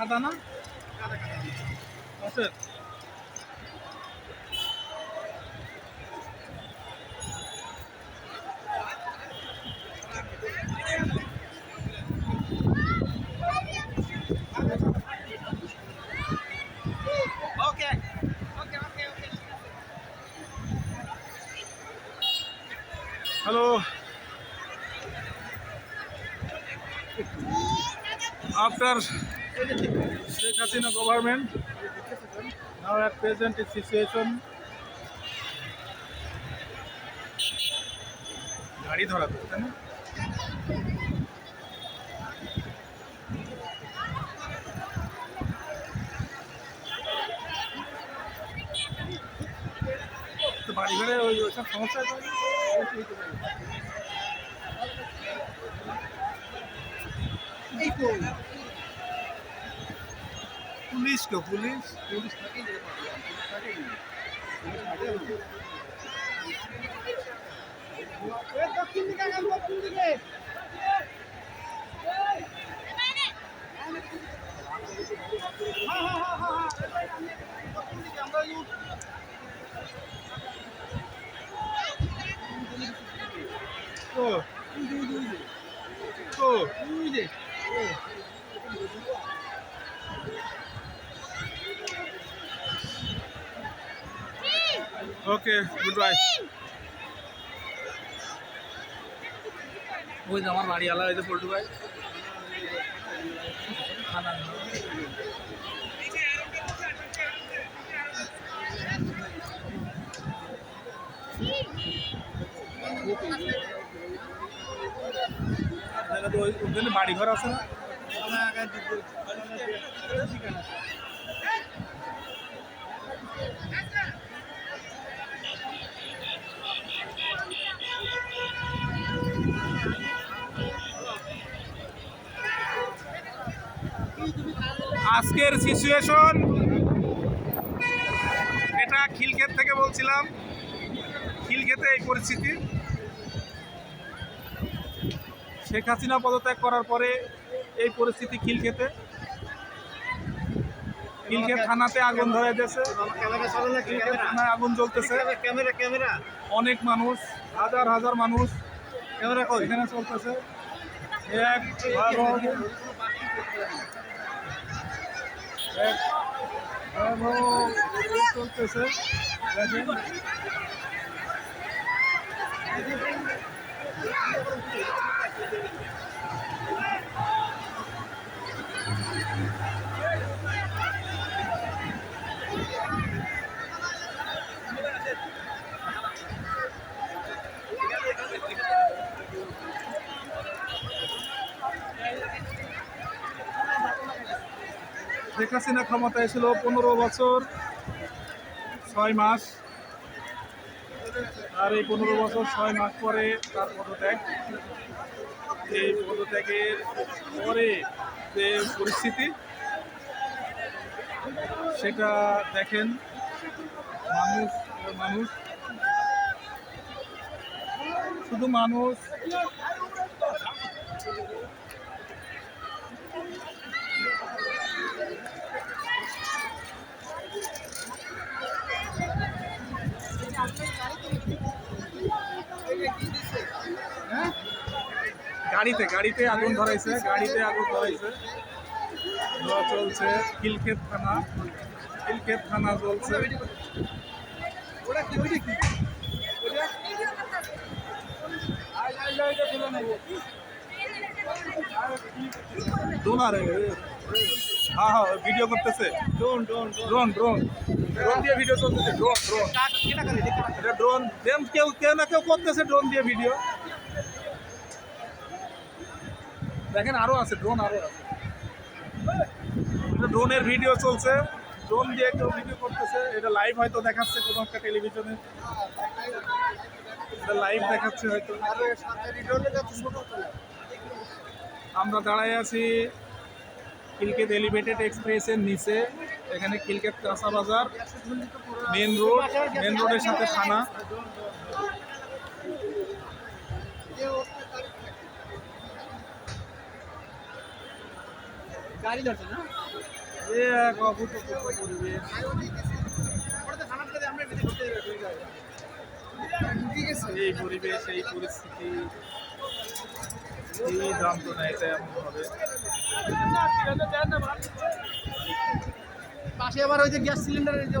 কাদা না আছে. Hello after Sheikh Hasina government now at present is situation গাড়ি ধরা তো সমস্যা পুলিশ তো পুলিশ পুলিশ দক্ষিণ দিকে দক্ষিণ দিকে হ্যাঁ হ্যাঁ হ্যাঁ হ্যাঁ দক্ষিণ দিকে আমরা ইউজ তো তো ওকে গুড বাই ওই আমার বাড়ি আলা হয়েছে পল্টু ভাই। ওখানে বাড়ি ঘর আছে না? আজকের সিচুয়েশন এটা খিলক্ষেত থেকে বলছিলাম। খিলক্ষেতে এই পরিস্থিতি। শেখ হাসিনা পদত্যাগ করার পরে এই পরিস্থিতি খিলক্ষেতে। খিলক্ষেত থানাতে আগুন ধরে দিয়েছে। থানায় আগুন জ্বলতেছে। ক্যামেরা ক্যামেরা অনেক মানুষ হাজার হাজার মানুষ এখানে চলতেছে। এক চলতেছে দেখেন শেখ হাসিনা ক্ষমতায় ছিল পনেরো বছর, ছয় মাস। আর এই পনেরো বছর, ছয় মাস পরে তার পদত্যাগ। এই পদত্যাগের পরে যে পরিস্থিতি, সেটা দেখেন মানুষ মানুষ। শুধু মানুষ। গাড়িতে গাড়িতে আগুন ধরাইছে গাড়িতে আগুন ধরাইছে চলছে কিলক্ষেত থানা কিলক্ষেত থানা চলছে ড্রোন হ্যাঁ হ্যাঁ ভিডিও করতেছে। Drone drone drone drone drone দিয়ে ভিডিও চলতেছে ড্রোন ড্রোন এটা ড্রোন দেন কেউ কেউ না কেউ করতেছে ড্রোন দিয়ে ভিডিও দেখেন আরও আছে ড্রোন আরও আছে। এটা ড্রোনের ভিডিও চলছে। ড্রোন দিয়ে কেউ ভিডিও করতেছে। এটা লাইভ হয়তো দেখাচ্ছে কোনো একটা টেলিভিশনে এটা লাইভ দেখাচ্ছে হয়তো। আমরা দাঁড়ায় আছি। কিলকেত এলিভেটেড এক্সপ্রেসের নিচে এখানে কিলকেত কাঁচা বাজার মেন রোড মেন রোডের সাথে থানা। গাড়ি ধরছে না? এ এক অভূতপূর্ব পরিবেশ। এই পরিবেশ এই পরিস্থিতি এই জানতো না এটা এমন হবে। পাশে আবার ওই যে গ্যাস সিলিন্ডারের যে